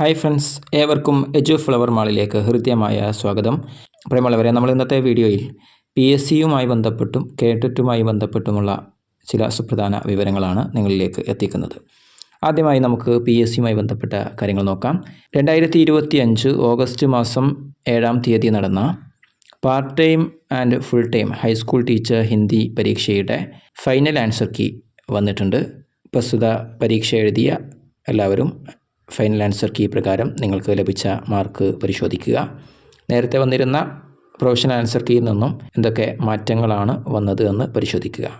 Hi friends ഏവർക്കും എജു flower മാളിലേക്ക് ഹൃദ്യമായ സ്വാഗതം. പ്രേമുള്ളവരെ നമ്മൾ ഇന്നത്തെ വീഡിയോയിൽ പി എസ് സിയുമായി ബന്ധപ്പെട്ടും കേട്ടിട്ടുമായി ബന്ധപ്പെട്ടുമുള്ള ചില സുപ്രധാന വിവരങ്ങളാണ് നിങ്ങളിലേക്ക് എത്തിക്കുന്നത്. ആദ്യമായി നമുക്ക് പി എസ് സിയുമായി ബന്ധപ്പെട്ട കാര്യങ്ങൾ നോക്കാം. രണ്ടായിരത്തി ഇരുപത്തി അഞ്ച് ഓഗസ്റ്റ് മാസം ഏഴാം തീയതി നടന്ന part time and full time high school teacher Hindi പരീക്ഷയുടെ ഫൈനൽ ആൻസർ കീ വന്നിട്ടുണ്ട്. പ്രസ്തുത പരീക്ഷ എഴുതിയ എല്ലാവരും ഫൈനൽ ആൻസർ കീ പ്രകാരം നിങ്ങൾക്ക് ലഭിച്ച മാർക്ക് പരിശോധിക്കുക. നേരത്തെ വന്നിരുന്ന പ്രൊഫഷണൽ ആൻസർ കീയിൽ നിന്നും എന്തൊക്കെ മാറ്റങ്ങളാണ് വന്നത് എന്ന് പരിശോധിക്കുക.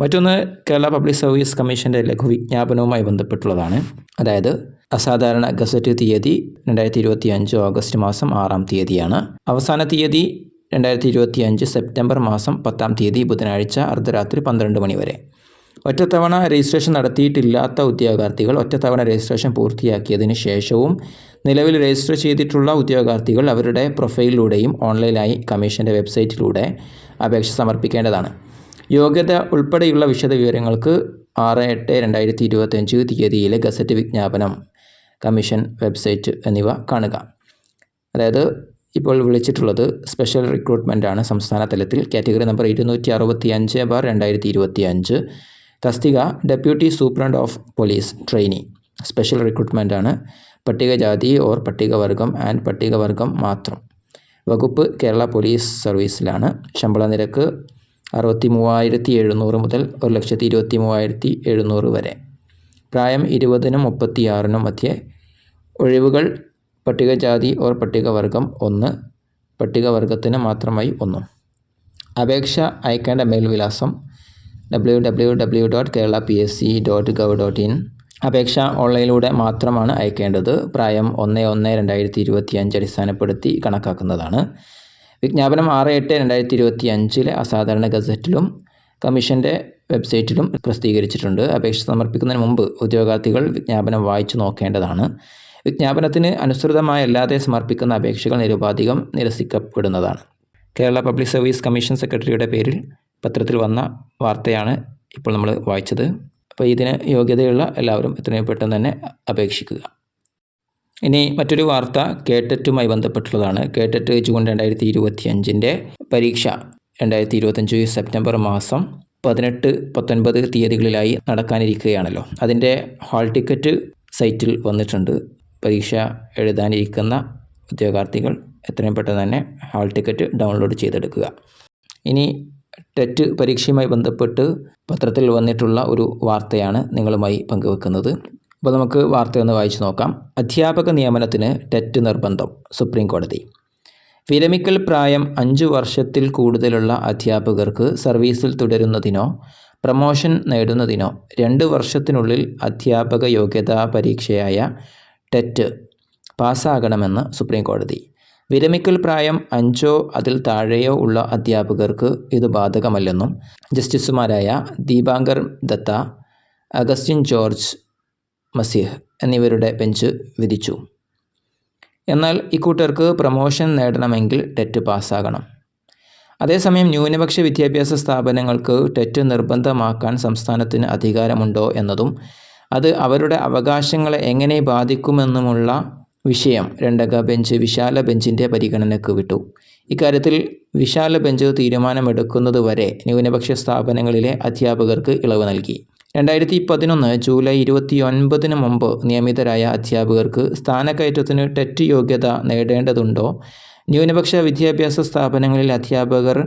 മറ്റൊന്ന് കേരള പബ്ലിക് സർവീസ് കമ്മീഷന്റെ ലഘുവിജ്ഞാപനവുമായി ബന്ധപ്പെട്ടുള്ളതാണ്. അതായത് അസാധാരണ ഗസറ്റ് തീയതി രണ്ടായിരത്തി ഇരുപത്തി അഞ്ച് ഓഗസ്റ്റ് മാസം ആറാം തീയതിയാണ്. അവസാന തീയതി രണ്ടായിരത്തി ഇരുപത്തി അഞ്ച് സെപ്റ്റംബർ മാസം പത്താം തീയതി ബുധനാഴ്ച അർദ്ധരാത്രി പന്ത്രണ്ട് മണി വരെ. ഒറ്റത്തവണ രജിസ്ട്രേഷൻ നടത്തിയിട്ടില്ലാത്ത ഉദ്യോഗാർത്ഥികൾ ഒറ്റത്തവണ രജിസ്ട്രേഷൻ പൂർത്തിയാക്കിയതിന് ശേഷവും നിലവിൽ രജിസ്റ്റർ ചെയ്തിട്ടുള്ള ഉദ്യോഗാർത്ഥികൾ അവരുടെ പ്രൊഫൈലിലൂടെയും ഓൺലൈനായി കമ്മീഷന്റെ വെബ്സൈറ്റിലൂടെ അപേക്ഷ സമർപ്പിക്കേണ്ടതാണ്. യോഗ്യത ഉൾപ്പെടെയുള്ള വിശദവിവരങ്ങൾക്ക് ആറ് എട്ട് രണ്ടായിരത്തി ഇരുപത്തഞ്ച് തീയതിയിലെ ഗസറ്റ് വിജ്ഞാപനം കമ്മീഷൻ വെബ്സൈറ്റ് എന്നിവ കാണുക. അതായത് ഇപ്പോൾ വിളിച്ചിട്ടുള്ളത് സ്പെഷ്യൽ റിക്രൂട്ട്മെന്റ് ആണ് സംസ്ഥാന തലത്തിൽ കാറ്റഗറി നമ്പർ ഇരുന്നൂറ്റി അറുപത്തി അഞ്ച് ബാർ രണ്ടായിരത്തി ഇരുപത്തി അഞ്ച് തസ്തിക deputy superintendent of police trainee. Special recruitment ആണ് പട്ടികജാതി ഓർ പട്ടികവർഗം ആൻഡ് പട്ടികവർഗം മാത്രം. വകുപ്പ് കേരള പോലീസ് സർവീസിലാണ്. ശമ്പള നിരക്ക് അറുപത്തി മൂവായിരത്തി എഴുന്നൂറ് മുതൽ ഒരു ലക്ഷത്തി ഇരുപത്തി മൂവായിരത്തി എഴുന്നൂറ് വരെ. പ്രായം ഇരുപതിനും മുപ്പത്തിയാറിനും മധ്യേ ഒഴിവുകൾ പട്ടികജാതി ഓർ പട്ടികവർഗം ഒന്ന് പട്ടികവർഗത്തിന് മാത്രമായി ഒന്നും. അപേക്ഷ അയക്കേണ്ട മേൽവിലാസം W W W dot Kerala P S C dot gov dot in അപേക്ഷ ഓൺലൈനിലൂടെ മാത്രമാണ് അയക്കേണ്ടത്. പ്രായം ഒന്ന് ഒന്ന് രണ്ടായിരത്തി ഇരുപത്തി അഞ്ച് അടിസ്ഥാനപ്പെടുത്തി കണക്കാക്കുന്നതാണ്. വിജ്ഞാപനം ആറ് എട്ട് രണ്ടായിരത്തി ഇരുപത്തി അഞ്ചിലെ അസാധാരണ ഗസറ്റിലും കമ്മീഷന്റെ വെബ്സൈറ്റിലും പ്രസിദ്ധീകരിച്ചിട്ടുണ്ട്. അപേക്ഷ സമർപ്പിക്കുന്നതിന് മുമ്പ് ഉദ്യോഗാർത്ഥികൾ വിജ്ഞാപനം വായിച്ചു നോക്കേണ്ടതാണ്. വിജ്ഞാപനത്തിന് അനുസൃതമായല്ലാതെ സമർപ്പിക്കുന്ന അപേക്ഷകൾ നിരുപാധികം നിരസിക്കപ്പെടുന്നതാണ്. കേരള പബ്ലിക് സർവീസ് കമ്മീഷൻ സെക്രട്ടറിയുടെ പേരിൽ പത്രത്തിൽ വന്ന വാർത്തയാണ് ഇപ്പോൾ നമ്മൾ വായിച്ചത്. അപ്പോൾ ഇതിന് യോഗ്യതയുള്ള എല്ലാവരും എത്രയും പെട്ടെന്ന് തന്നെ അപേക്ഷിക്കുക. ഇനി മറ്റൊരു വാർത്ത കേട്ടറ്റുമായി ബന്ധപ്പെട്ടുള്ളതാണ്. കേട്ടറ്റ് ജൂൺ രണ്ടായിരത്തി ഇരുപത്തി അഞ്ചിന്റെ പരീക്ഷ രണ്ടായിരത്തി ഇരുപത്തഞ്ച് സെപ്റ്റംബർ മാസം പതിനെട്ട് പത്തൊൻപത് തീയതികളിലായി നടക്കാനിരിക്കുകയാണല്ലോ. അതിന്റെ ഹാൾ ടിക്കറ്റ് സൈറ്റിൽ വന്നിട്ടുണ്ട്. പരീക്ഷ എഴുതാനിരിക്കുന്ന ഉദ്യോഗാർത്ഥികൾ എത്രയും പെട്ടെന്ന് തന്നെ ഹാൾ ടിക്കറ്റ് ഡൗൺലോഡ് ചെയ്തെടുക്കുക. ഇനി ടെറ്റ് പരീക്ഷയുമായി ബന്ധപ്പെട്ട് പത്രത്തിൽ വന്നിട്ടുള്ള ഒരു വാർത്തയാണ് നിങ്ങളുമായി പങ്കുവെക്കുന്നത്. അപ്പോൾ നമുക്ക് വാർത്തയൊന്ന് വായിച്ചു നോക്കാം. അധ്യാപക നിയമനത്തിന് ടെറ്റ് നിർബന്ധം സുപ്രീം കോടതി. വിരമിക്കൽ പ്രായം അഞ്ച് വർഷത്തിൽ കൂടുതലുള്ള അധ്യാപകർക്ക് സർവീസിൽ തുടരുന്നതിനോ പ്രമോഷൻ നേടുന്നതിനോ രണ്ട് വർഷത്തിനുള്ളിൽ അധ്യാപക യോഗ്യതാ പരീക്ഷയായ ടെറ്റ് പാസ്സാകണമെന്ന് സുപ്രീം കോടതി. വിരമിക്കൽ പ്രായം അഞ്ചോ അതിൽ താഴെയോ ഉള്ള അധ്യാപകർക്ക് ഇത് ബാധകമല്ലെന്നും ജസ്റ്റിസുമാരായ ദീപാങ്കർ ദത്ത അഗസ്റ്റിൻ ജോർജ് മസീഹ് എന്നിവരുടെ ബെഞ്ച് വിധിച്ചു. എന്നാൽ ഇക്കൂട്ടർക്ക് പ്രമോഷൻ നേടണമെങ്കിൽ ടെറ്റ് പാസ്സാകണം. അതേസമയം ന്യൂനപക്ഷ വിദ്യാഭ്യാസ സ്ഥാപനങ്ങൾക്ക് ടെറ്റ് നിർബന്ധമാക്കാൻ സംസ്ഥാനത്തിന് അധികാരമുണ്ടോ എന്നതും അത് അവരുടെ അവകാശങ്ങളെ എങ്ങനെ ബാധിക്കുമെന്നുമുള്ള വിഷയം രണ്ടംഗ ബെഞ്ച് വിശാല ബെഞ്ചിന്റെ പരിഗണനയ്ക്ക് വിട്ടു. ഇക്കാര്യത്തിൽ വിശാല ബെഞ്ച് തീരുമാനമെടുക്കുന്നതുവരെ ന്യൂനപക്ഷ സ്ഥാപനങ്ങളിലെ അധ്യാപകർക്ക് ഇളവ് നൽകി. രണ്ടായിരത്തി പതിനൊന്ന് ജൂലൈ ഇരുപത്തി ഒൻപതിന് മുമ്പ് നിയമിതരായ അധ്യാപകർക്ക് സ്ഥാനക്കയറ്റത്തിന് ടെറ്റ് യോഗ്യത നേടേണ്ടതുണ്ടോ? ന്യൂനപക്ഷ വിദ്യാഭ്യാസ സ്ഥാപനങ്ങളിൽ അധ്യാപകർ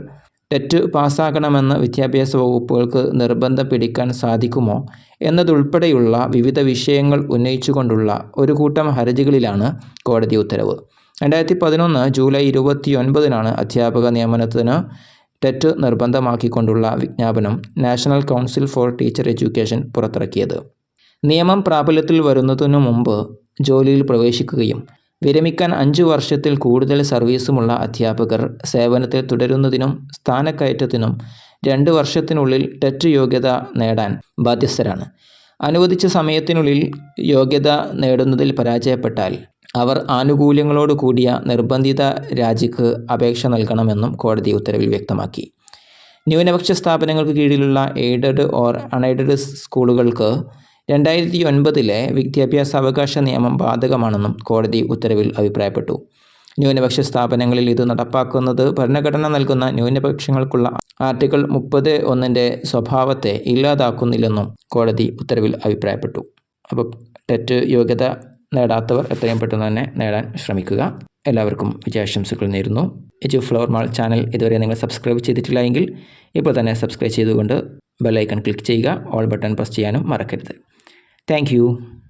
ടെറ്റ് പാസ്സാകണമെന്ന് വിദ്യാഭ്യാസ വകുപ്പുകൾക്ക് നിർബന്ധം പിടിക്കാൻ സാധിക്കുമോ എന്നതുൾപ്പെടെയുള്ള വിവിധ വിഷയങ്ങൾ ഉന്നയിച്ചുകൊണ്ടുള്ള ഒരു കൂട്ടം ഹർജികളിലാണ് കോടതി ഉത്തരവ്. രണ്ടായിരത്തി പതിനൊന്ന് ജൂലൈ ഇരുപത്തി ഒൻപതിനാണ് അധ്യാപക നിയമനത്തിന് ടെറ്റ് നിർബന്ധമാക്കിക്കൊണ്ടുള്ള വിജ്ഞാപനം national council for teacher education പുറത്തിറക്കിയത്. നിയമം പ്രാബല്യത്തിൽ വരുന്നതിനു മുമ്പ് ജോലിയിൽ പ്രവേശിക്കുകയും വിരമിക്കാൻ അഞ്ചു വർഷത്തിൽ കൂടുതൽ സർവീസുമുള്ള അധ്യാപകർ സേവനത്തിൽ തുടരുന്നതിനും സ്ഥാനക്കയറ്റത്തിനും രണ്ട് വർഷത്തിനുള്ളിൽ ടെറ്റ് യോഗ്യത നേടാൻ ബാധ്യസ്ഥരാണ്. അനുവദിച്ച സമയത്തിനുള്ളിൽ യോഗ്യത നേടുന്നതിൽ പരാജയപ്പെട്ടാൽ അവർ ആനുകൂല്യങ്ങളോട് കൂടിയ നിർബന്ധിത രാജിക്ക് അപേക്ഷ നൽകണമെന്നും കോടതി ഉത്തരവിൽ വ്യക്തമാക്കി. ന്യൂനപക്ഷ സ്ഥാപനങ്ങൾക്ക് കീഴിലുള്ള എയ്ഡഡ് ഓർ അൺഎയ്ഡഡ് സ്കൂളുകൾക്ക് രണ്ടായിരത്തി ഒൻപതിലെ വിദ്യാഭ്യാസ അവകാശ നിയമം ബാധകമാണെന്നും കോടതി ഉത്തരവിൽ അഭിപ്രായപ്പെട്ടു. ന്യൂനപക്ഷ സ്ഥാപനങ്ങളിൽ ഇത് നടപ്പാക്കുന്നത് ഭരണഘടന നൽകുന്ന ന്യൂനപക്ഷങ്ങൾക്കുള്ള ആർട്ടിക്കിൾ മുപ്പത് ഒന്നിന്റെ സ്വഭാവത്തെ ഇല്ലാതാക്കുന്നില്ലെന്നും കോടതി ഉത്തരവിൽ അഭിപ്രായപ്പെട്ടു. അപ്പോൾ ടെറ്റ് യോഗ്യത നേടാത്തവർ എത്രയും പെട്ടെന്ന് തന്നെ നേടാൻ ശ്രമിക്കുക. എല്ലാവർക്കും വിജയാശംസകൾ നേരുന്നു. എജു ഫ്ലവർ മാൾ ചാനൽ ഇതുവരെ നിങ്ങൾ സബ്സ്ക്രൈബ് ചെയ്തിട്ടില്ല എങ്കിൽ ഇപ്പോൾ തന്നെ സബ്സ്ക്രൈബ് ചെയ്തുകൊണ്ട് ബെല്ലൈക്കൺ ക്ലിക്ക് ചെയ്യുക. ഓൾ ബട്ടൺ പ്രസ് ചെയ്യാനും മറക്കരുത്. Thank you.